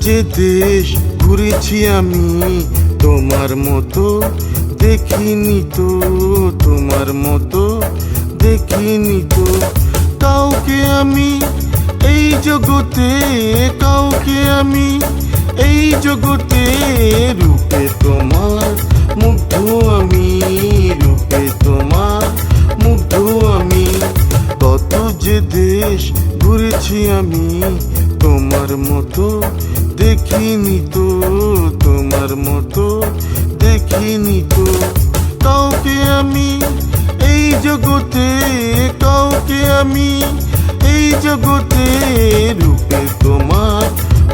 যে দেশ ঘুরেছি আমি, তোমার মতো দেখিনি তো, তোমার মতো দেখিনি তো। কাউকে আমি এই জগতে, কাউকে আমি এই জগতে রূপে তোমার মুগ্ধ আমি, রূপে তোমার মুগ্ধ আমি। কত যে দেশ ঘুরেছি আমি, তোমার মতো দেখিনি তো তোমার মতো, দেখিনি তো। কাউকে আমি এই জগতে, কাউকে আমি এই জগতে রূপে তোমার,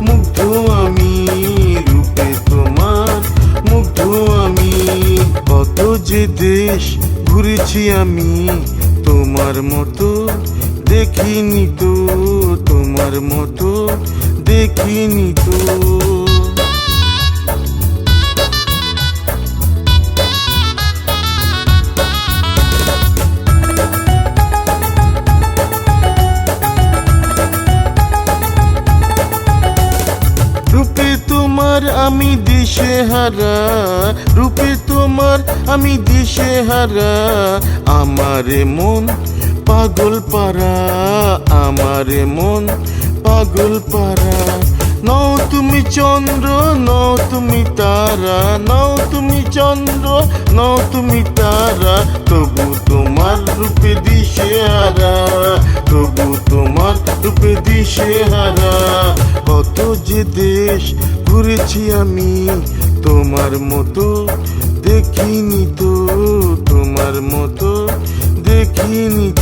মুগ্ধ আমি, রূপে তোমার, মুগ্ধ আমি। কত যে দেশ ঘুরেছি আমি তোমার মতো, দেখিনি তো তোমার মতো, দেখিনি তো। রূপে তোমার আমি দিশে হারা, রূপে তোমার আমি দিশে হারা, আমারে মন পাগল পারা, আমারে মন পাগল পারা। নও তুমি চন্দ্র, নও তুমি তারা, নও তুমি চন্দ্র, নও তুমি তারা, তবু তোমার রূপে দিশে হারা। তবু তোমার রূপে দিশে হারা। কত যে দেশ ঘুরেছি আমি, তোমার মতো দেখিনি তো, তোমার মতো দেখিনি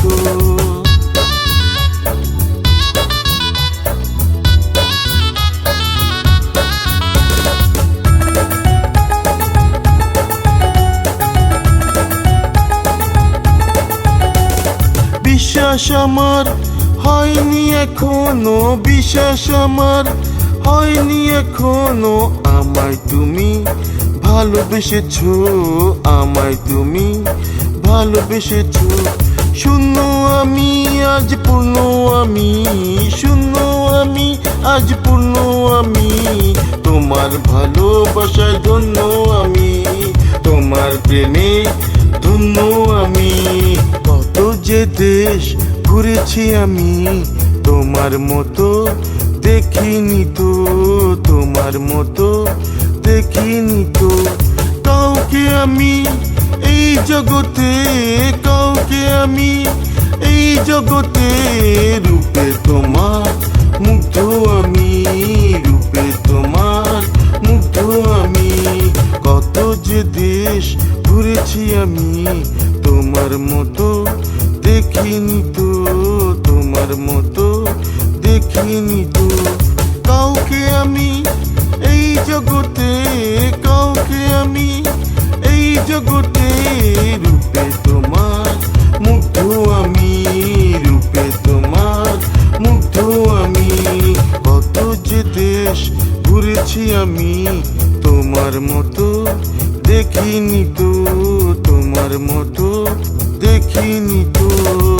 বিশ্বাস আমার হয়নি এখনও, বিশ্বাস আমার হয়নি এখনও। আমায় তুমি ভালোবেসেছ, আমায় তুমি ভালোবেসেছ। শূন্য আমি, আজ পূর্ণ আমি, শূন্য আমি, আজ পূর্ণ আমি। তোমার ভালোবাসায় ধন্য আমি, তোমার প্রেমে ধন্য আমি। দেশ ঘুরেছি আমি, তোমার মতো দেখিনি তো, তোমার মতো দেখিনি তো। কাউকে আমি এই জগতে, কাউকে আমি এই জগতে, রূপে তোমার মুগ্ধ আমি, রূপে তোমার মুগ্ধ আমি। কত যে দেশ ঘুরেছি আমি, তোমার মতো দেখিনি তো তোমার মতো দেখিনি তো কাউকে আমি এই জগতে, কাউকে আমি এই জগতে রূপে তোমার, মুগ্ধ আমি রূপে তোমার, মুগ্ধ আমি। কত যে দেশ ঘুরেছি আমি তোমার মতো দেখিনি তো তোমার মতো। দেখিনি তো